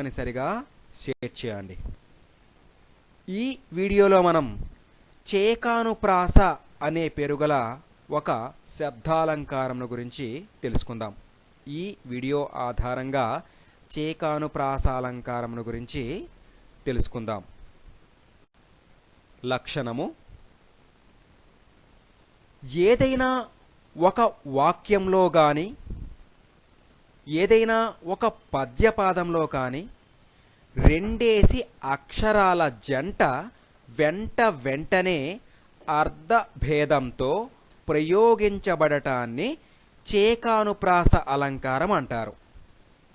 తప్పనిసరిగా షేర్ చేయండి. ఈ వీడియోలో మనం చేకానుప్రాస అనే పేరు గల ఒక శబ్దాలంకారం గురించి తెలుసుకుందాం. ఈ వీడియో ఆధారంగా చేకానుప్రాసాలంకారం గురించి తెలుసుకుందాం. లక్షణము ఏదైనా ఒక వాక్యంలో కానీ ఏదైనా ఒక పద్యపాదంలో కానీ రెండేసి అక్షరాల జంట వెంట వెంటనే అర్ధభేదంతో ప్రయోగించబడటాన్ని చేకానుప్రాస అలంకారం అంటారు.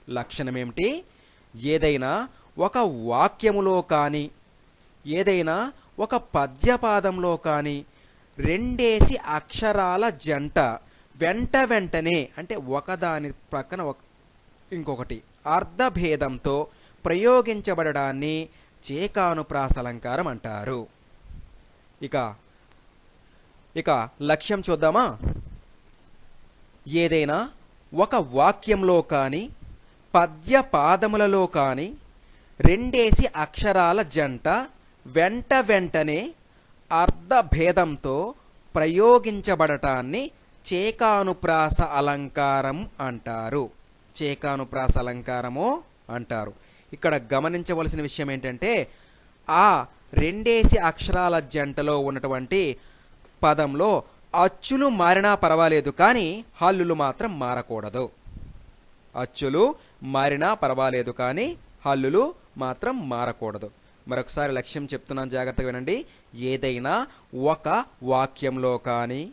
లక్షణమేమిటి? ఏదైనా ఒక వాక్యములో కానీ ఏదైనా ఒక పద్యపాదంలో కానీ రెండేసి అక్షరాల జంట వెంట వెంటనే అంటే ఒకదాని ప్రక్కన ఒక ఇంకొకటి అర్ధభేదంతో ప్రయోగించబడడాన్ని చేకానుప్రాసలంకారం అంటారు ఇక ఇక లక్ష్యం చూద్దామా? ఏదైనా ఒక వాక్యంలో కానీ పద్య పాదములలో కానీ రెండేసి అక్షరాల జంట వెంట వెంటనే అర్ధభేదంతో ప్రయోగించబడటాన్ని చేకానుప్రాస అలంకారం అంటారు. చేకానుప్రాస అలంకారము అంటారు. ఇక్కడ గమనించవలసిన విషయం ఏంటంటే ఆ రెండేసి అక్షరాల జంటలో ఉన్నటువంటి పదంలో అచ్చులు మారినా పర్వాలేదు కానీ హల్లులు మాత్రం మారకూడదు. అచ్చులు మారినా పర్వాలేదు కానీ హల్లులు మాత్రం మారకూడదు. మరొకసారి లక్ష్యం చెప్తున్నాను జాగ్రత్తగా వినండి. ఏదైనా ఒక వాక్యంలో కానీ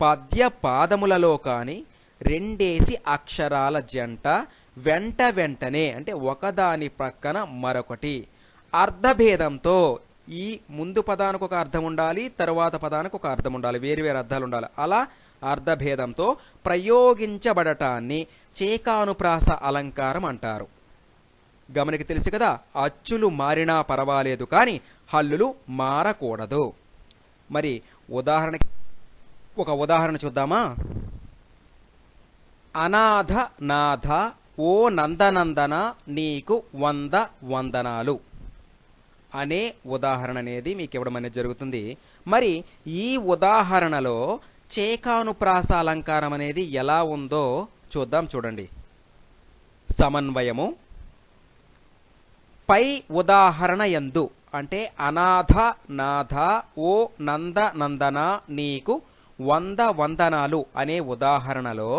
పద్య పాదములలో కానీ రెండేసి అక్షరాల జంట వెంట వెంటనే అంటే ఒకదాని ప్రక్కన మరొకటి. అర్ధభేదంతో ఈ ముందు పదానికి ఒక అర్థం ఉండాలి తరువాత పదానికి ఒక అర్థం ఉండాలి వేరు వేరు అర్థాలు ఉండాలి. అలా అర్ధభేదంతో ప్రయోగించబడటాన్ని చేకానుప్రాస అలంకారం అంటారు. గమనికి తెలుసు కదా అచ్చులు మారినా పర్వాలేదు కానీ హల్లులు మారకూడదు. మరి ఉదాహరణకి ఒక ఉదాహరణ చూద్దామా? అనాథ నాథ ఓ నందనందన నీకు వంద వందనాలు అనే ఉదాహరణ అనేది మీకు ఇవ్వడం అనేది జరుగుతుంది. మరి ఈ ఉదాహరణలో చేకానుప్రాస అలంకారం అనేది ఎలా ఉందో చూద్దాం చూడండి. సమన్వయము. పై ఉదాహరణ ఎందు అంటే అనాథ నాథ ఓ నంద నందన నీకు వంద వందనాలు అనే ఉదాహరణలో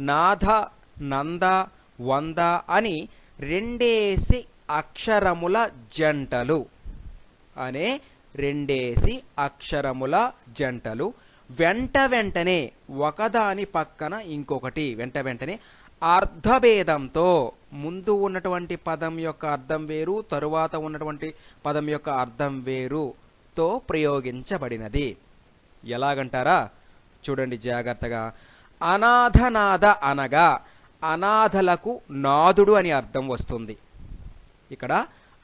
నాథ నంద వంద అని రెండేసి అక్షరముల జంటలు. అనే రెండేసి అక్షరముల జంటలు. వెంట వెంటనే ఒకదాని పక్కన ఇంకొకటి. వెంట వెంటనే అర్ధభేదంతో ముందు ఉన్నటువంటి పదం యొక్క అర్థం వేరు తరువాత ఉన్నటువంటి పదం యొక్క అర్థం వేరుతో ప్రయోగించబడినది. ఎలాగంటారా? చూడండి జాగ్రత్తగా. అనాథనాథ అనగా అనాథలకు నాథుడు అని అర్థం వస్తుంది. ఇక్కడ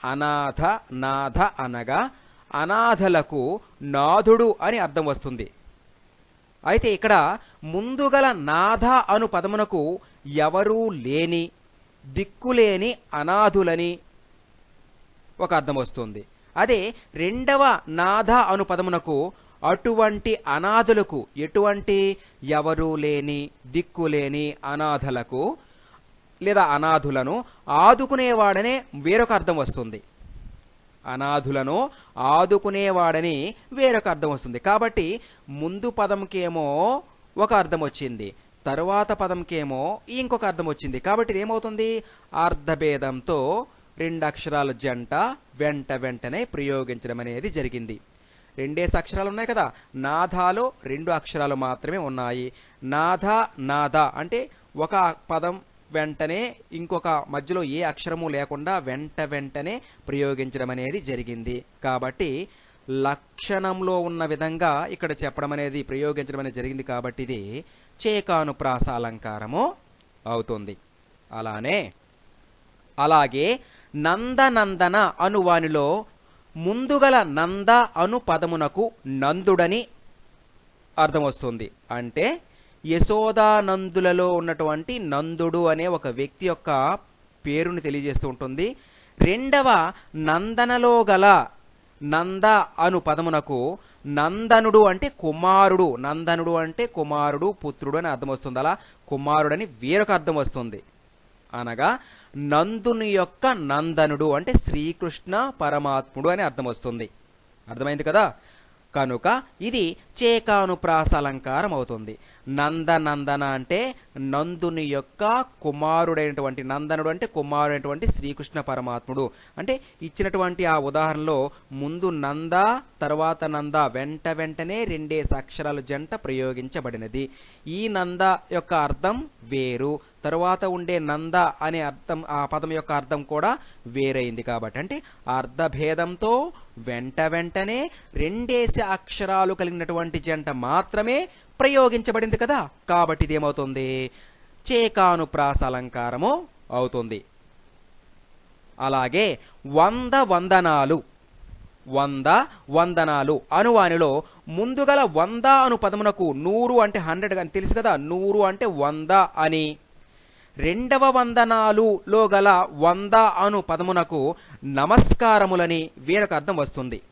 అనాథ నాథ అనగా అనాథలకు నాథుడు అని అర్థం వస్తుంది. అయితే ఇక్కడ ముందుగల నాథ అను పదమునకు ఎవరూ లేని దిక్కులేని అనాథులని ఒక అర్థం వస్తుంది. అదే రెండవ నాథ అను పదమునకు అటువంటి అనాథులకు ఎటువంటి ఎవరూ లేని దిక్కులేని అనాథలకు లేదా అనాథులను ఆదుకునేవాడనే వేరొక అర్థం వస్తుంది. అనాథులను ఆదుకునేవాడని వేరొక అర్థం వస్తుంది. కాబట్టి ముందు పదంకేమో ఒక అర్థం వచ్చింది. తరువాత పదంకేమో ఇంకొక అర్థం వచ్చింది. కాబట్టి ఏమవుతుంది? అర్ధభేదంతో రెండు అక్షరాల జంట వెంట వెంటనే ప్రయోగించడం అనేది జరిగింది. రెండేసి అక్షరాలు ఉన్నాయి కదా. నాథాలో రెండు అక్షరాలు మాత్రమే ఉన్నాయి. నాథ నాథ అంటే ఒక పదం వెంటనే ఇంకొక మధ్యలో ఏ అక్షరము లేకుండా వెంట వెంటనే ప్రయోగించడం అనేది జరిగింది. కాబట్టి లక్షణంలో ఉన్న విధంగా ఇక్కడ చెప్పడం అనేది ప్రయోగించడం అనేది జరిగింది కాబట్టి ఇది చేకానుప్రాస అలంకారము అవుతుంది. అలానే అలాగే నందనందన అనువానిలో ముందుగల నంద అను పదమునకు నందుడని అర్థం వస్తుంది అంటే యశోదానందులలో ఉన్నటువంటి నందుడు అనే ఒక వ్యక్తి యొక్క పేరుని తెలియజేస్తూ ఉంటుంది. రెండవ నందనలో గల నంద అను పదమునకు నందనుడు అంటే కుమారుడు. నందనుడు అంటే కుమారుడు పుత్రుడు అని అర్థం వస్తుంది అలా కుమారుడని వేరొక అర్థం వస్తుంది. అనగా నందుని యొక్క నందనుడు అంటే శ్రీకృష్ణ పరమాత్ముడు అని అర్థం వస్తుంది అర్థమైంది కదా? కనుక ఇది చేకానుప్రాస అలంకారం అవుతుంది. నందనందన అంటే నందుని యొక్క కుమారుడైనటువంటి నందనుడు అంటే కుమారుడైనటువంటి శ్రీకృష్ణ పరమాత్ముడు. అంటే ఇచ్చినటువంటి ఆ ఉదాహరణలో ముందు నంద తర్వాత నంద వెంట వెంటనే రెండేసి అక్షరాల జంట ప్రయోగించబడినది. ఈ నంద యొక్క అర్థం వేరు తరువాత ఉండే నంద అనే అర్థం ఆ పదం యొక్క అర్థం కూడా వేరైంది కాబట్టి. అంటే అర్థభేదంతో వెంట వెంటనే రెండేసి అక్షరాలు కలిగినటువంటి జంట మాత్రమే ప్రయోగించబడింది కదా? కాబట్టి ఇది ఏమవుతుంది చేకానుప్రాస అలంకారము అవుతుంది. అలాగే వంద వందనాలు వంద వందనాలు అనువానిలో ముందుగల వంద అను పదమునకు నూరు అంటే హండ్రెడ్ అని తెలుసు కదా? నూరు అంటే వంద అని. రెండవ వందనాలులో గల వంద అను పదమునకు నమస్కారములని వేరొక అర్థం వస్తుంది.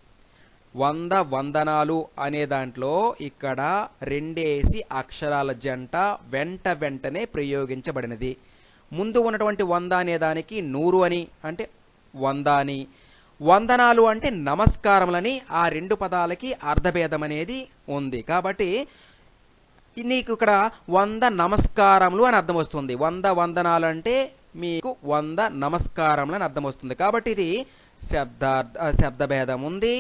వంద వందనాలు అనే దాంట్లో ఇక్కడ రెండేసి అక్షరాల జంట వెంట వెంటనే ప్రయోగించబడినది. ముందు ఉన్నటువంటి వంద అనే దానికి నూరు అని అంటే వంద అని. వందనాలు అంటే నమస్కారములని ఆ రెండు పదాలకి అర్ధభేదం అనేది ఉంది. కాబట్టి నీకు ఇక్కడ వంద నమస్కారములు అని అర్థం వస్తుంది. వంద వందనాలు అంటే మీకు వంద నమస్కారములు అని అర్థం వస్తుంది. కాబట్టి ఇది శబ్దార్థ శబ్దభేదం ఉంది.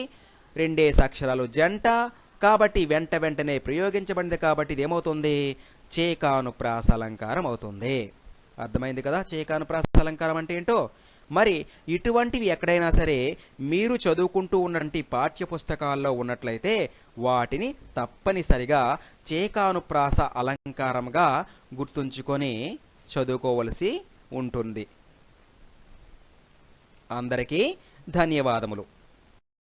రెండేసి అక్షరాలు జంట కాబట్టి వెంట వెంటనే ప్రయోగించబడింది కాబట్టి ఇదేమవుతుంది? చేకానుప్రాస అలంకారం అవుతుంది. అర్థమైంది కదా? చేకానుప్రాస అలంకారం అంటే ఏంటో? మరి ఇటువంటివి ఎక్కడైనా సరే మీరు చదువుకుంటూ ఉన్నటువంటి పాఠ్య పుస్తకాల్లో ఉన్నట్లయితే వాటిని తప్పనిసరిగా చేకానుప్రాస అలంకారంగా గుర్తుంచుకొని చదువుకోవలసి ఉంటుంది. అందరికీ ధన్యవాదములు.